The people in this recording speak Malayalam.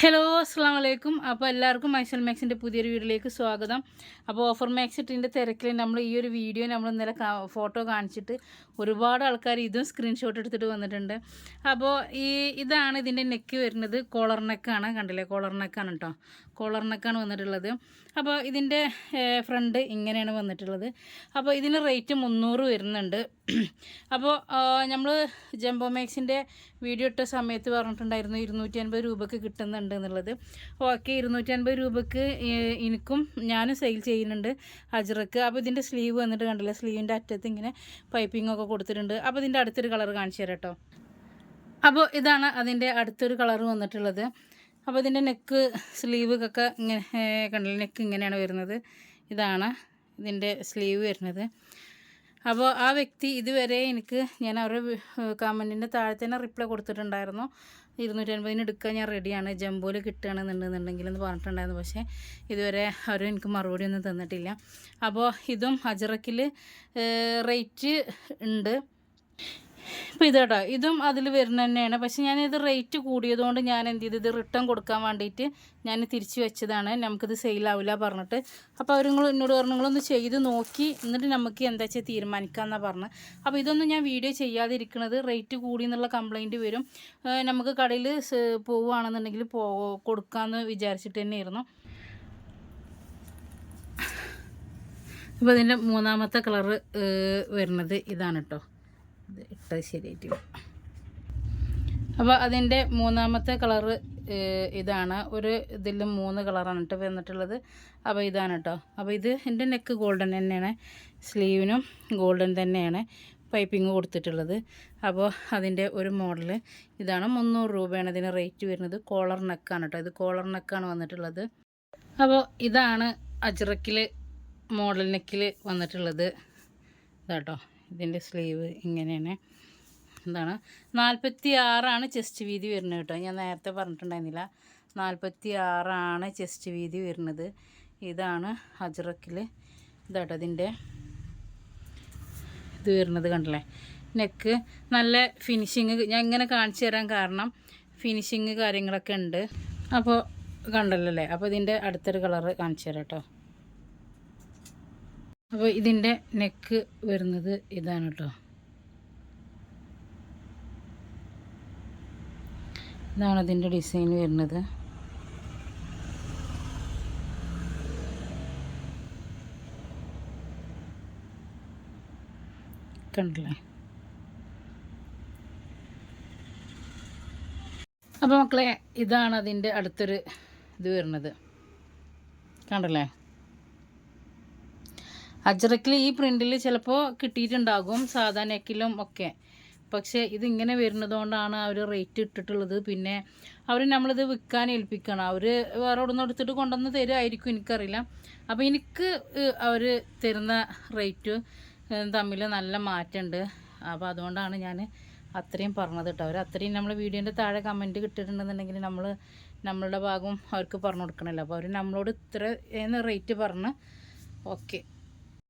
ഹലോ അസ്സാം വലൈക്കും അപ്പോൾ എല്ലാവർക്കും മൈസൽ മാക്സിന്റെ പുതിയൊരു വീഡിയോയിലേക്ക് സ്വാഗതം. അപ്പോൾ ഓഫർ മാക്സ് ഇട്ടിന്റെ തിരക്കിൽ നമ്മൾ ഈ ഒരു വീഡിയോ നമ്മൾ ഇന്നലെ ഫോട്ടോ കാണിച്ചിട്ട് ഒരുപാട് ആൾക്കാർ ഇതും സ്ക്രീൻഷോട്ട് എടുത്തിട്ട് വന്നിട്ടുണ്ട്. അപ്പോൾ ഈ ഇതാണ് ഇതിന്റെ നെക്ക് വരുന്നത്. കോളർ നെക്കാണ് കണ്ടില്ലേ? കോളർ നെക്കാണ് കേട്ടോ കോളർ നെക്കാണ് വന്നിട്ടുള്ളത്. അപ്പോൾ ഇതിന്റെ ഫ്രണ്ട് ഇങ്ങനെയാണ് വന്നിട്ടുള്ളത്. അപ്പോൾ ഇതിന് റേറ്റ് മുന്നൂറ് വരുന്നുണ്ട്. അപ്പോൾ നമ്മൾ ജംബോ മാക്സിന്റെ വീഡിയോ ഇട്ട സമയത്ത് പറഞ്ഞിട്ടുണ്ടായിരുന്നു ഇരുന്നൂറ്റി അൻപത് രൂപയ്ക്ക് കിട്ടുന്നുണ്ട് എന്നുള്ളത്. ഓക്കെ ഇരുന്നൂറ്റി അൻപത് രൂപക്ക് എനിക്കും ഞാനും സെയിൽ ചെയ്യുന്നുണ്ട് അജ്രക്ക്. അപ്പോൾ ഇതിന്റെ സ്ലീവ് വന്നിട്ട് കണ്ടില്ല? സ്ലീവിന്റെ അറ്റത്ത് ഇങ്ങനെ പൈപ്പിംഗ് ഒക്കെ കൊടുത്തിട്ടുണ്ട്. അപ്പോൾ ഇതിന്റെ അടുത്തൊരു കളർ കാണിച്ചു തരാം കേട്ടോ അപ്പോൾ ഇതാണ് അതിന്റെ അടുത്തൊരു കളർ വന്നിട്ടുള്ളത്. അപ്പോൾ ഇതിന്റെ നെക്ക് സ്ലീവ് ഒക്കെ ഇങ്ങനെ കണ്ടില്ല? നെക്ക് ഇങ്ങനെയാണ് വരുന്നത്. ഇതാണ് ഇതിന്റെ സ്ലീവ് വരുന്നത്. അപ്പോൾ ആ വ്യക്തി ഇതുവരെ എനിക്ക് ഞാൻ അവരുടെ കമന്റിന്റെ താഴെ തന്നെ റിപ്ലൈ കൊടുത്തിട്ടുണ്ടായിരുന്നു. ഇരുന്നൂറ്റി അൻപതിന് എടുക്കാൻ ഞാൻ റെഡിയാണ് ജംബോയിൽ കിട്ടുകയാണെന്നുണ്ടെന്നുണ്ടെങ്കിൽ എന്ന് പറഞ്ഞിട്ടുണ്ടായിരുന്നു. പക്ഷേ ഇതുവരെ അവർ എനിക്ക് മറുപടി ഒന്നും തന്നിട്ടില്ല. അപ്പോൾ ഇതും അജറക്കിൽ റേറ്റ് ഉണ്ട്. ഇപ്പോൾ ഇത് കേട്ടോ ഇതും അതിൽ വരുന്ന തന്നെയാണ്. പക്ഷേ ഞാനിത് റേറ്റ് കൂടിയതുകൊണ്ട് ഞാൻ എന്ത് ചെയ്തു ഇത് റിട്ടേൺ കൊടുക്കാൻ വേണ്ടിയിട്ട് ഞാൻ തിരിച്ചു വെച്ചതാണ്. നമുക്കിത് സെയിലാവില്ല പറഞ്ഞിട്ട്. അപ്പോൾ അവർ എന്നോട് പറഞ്ഞു നിങ്ങളൊന്ന് ചെയ്ത് നോക്കി എന്നിട്ട് നമുക്ക് എന്താ വെച്ചാൽ തീരുമാനിക്കാമെന്നാണ് പറഞ്ഞത് അപ്പോൾ ഇതൊന്നും ഞാൻ വീഡിയോ ചെയ്യാതിരിക്കുന്നത് റേറ്റ് കൂടി എന്നുള്ള കംപ്ലൈന്റ് വരും. നമുക്ക് കടയിൽ പോവുകയാണെന്നുണ്ടെങ്കിൽ പോ കൊടുക്കാമെന്ന് വിചാരിച്ചിട്ട് തന്നെയായിരുന്നു. അപ്പോൾ ഇതിന്റെ മൂന്നാമത്തെ കളറ് വരുന്നത് ഇതാണ് കേട്ടോ. ഇത് ഇട്ടത് അപ്പോൾ അതിന്റെ മൂന്നാമത്തെ കളറ് ഇതാണ്. ഒരു ഇതിൽ മൂന്ന് കളറാണ് കേട്ടോ വന്നിട്ടുള്ളത്. അപ്പോൾ ഇതാണ് കേട്ടോ അപ്പോൾ ഇത് എന്റെ നെക്ക് ഗോൾഡൻ തന്നെയാണ്. സ്ലീവിനും ഗോൾഡൻ തന്നെയാണ് പൈപ്പിംഗ് കൊടുത്തിട്ടുള്ളത്. അപ്പോൾ അതിന്റെ ഒരു മോഡൽ ഇതാണ്. മുന്നൂറ് രൂപയാണ് ഇതിന് റേറ്റ് വരുന്നത്. കോളർ നെക്കാണ് കേട്ടോ ഇത് കോളർ നെക്കാണ് വന്നിട്ടുള്ളത്. അപ്പോൾ ഇതാണ് അജ്രക്കിൽ മോഡൽ നെക്കിൽ വന്നിട്ടുള്ളത്. ഇതാട്ടോ ഇതിന്റെ സ്ലീവ് ഇങ്ങനെയാണ്. എന്താണ്? നാൽപ്പത്തി ആറാണ് ചെസ്റ്റ് വീതി വരുന്നത് കേട്ടോ. ഞാൻ നേരത്തെ പറഞ്ഞിട്ടുണ്ടായിരുന്നില്ല. നാൽപ്പത്തി ആറാണ് ചെസ്റ്റ് വീതി വരുന്നത്. ഇതാണ് അജ്രക്കിൽ ഇതാട്ടോ ഇതിന്റെ ഇത് വരുന്നത് കണ്ടല്ലേ? നെക്ക് നല്ല ഫിനിഷിങ്. ഞാൻ ഇങ്ങനെ കാണിച്ചു തരാൻ കാരണം ഫിനിഷിങ് കാര്യങ്ങളൊക്കെ ഉണ്ട്. അപ്പോൾ കണ്ടല്ലോ അല്ലേ? അപ്പോൾ ഇതിന്റെ അടുത്തൊരു കളറ് കാണിച്ചു തരാം കേട്ടോ. അപ്പോൾ ഇതിന്റെ നെക്ക് വരുന്നത് ഇതാണ് കേട്ടോ ഇതാണ് അതിന്റെ ഡിസൈൻ വരുന്നത്. കണ്ടില്ലേ? അപ്പോൾ മക്കളെ ഇതാണ് അതിന്റെ അടുത്തൊരു ഇത് വരുന്നത്. കണ്ടല്ലേ? അജറക്കിൽ ഈ പ്രിന്റിൽ ചിലപ്പോൾ കിട്ടിയിട്ടുണ്ടാകും സാധാ നെക്കിലും ഒക്കെ. പക്ഷേ ഇതിങ്ങനെ വരുന്നതുകൊണ്ടാണ് അവർ റേറ്റ് ഇട്ടിട്ടുള്ളത്. പിന്നെ അവർ നമ്മളിത് വിൽക്കാൻ ഏൽപ്പിക്കണം. അവർ വേറെ അവിടെ എടുത്തിട്ട് കൊണ്ടുവന്ന് തരുമായിരിക്കും എനിക്കറിയില്ല. അപ്പോൾ എനിക്ക് അവർ തരുന്ന റേറ്റ് തമ്മിൽ നല്ല മാറ്റമുണ്ട് അപ്പോൾ അതുകൊണ്ടാണ് ഞാൻ അത്രയും പറഞ്ഞത് കേട്ടോ. അവർ അത്രയും നമ്മൾ വീഡിയോന്റെ താഴെ കമന്റ് കിട്ടിയിട്ടുണ്ടെന്നുണ്ടെങ്കിൽ നമ്മൾ നമ്മളുടെ ഭാഗം അവർക്ക് പറഞ്ഞു കൊടുക്കണമല്ലോ അപ്പോൾ അവർ നമ്മളോട് ഇത്ര റേറ്റ് പറഞ്ഞ് ഓക്കെ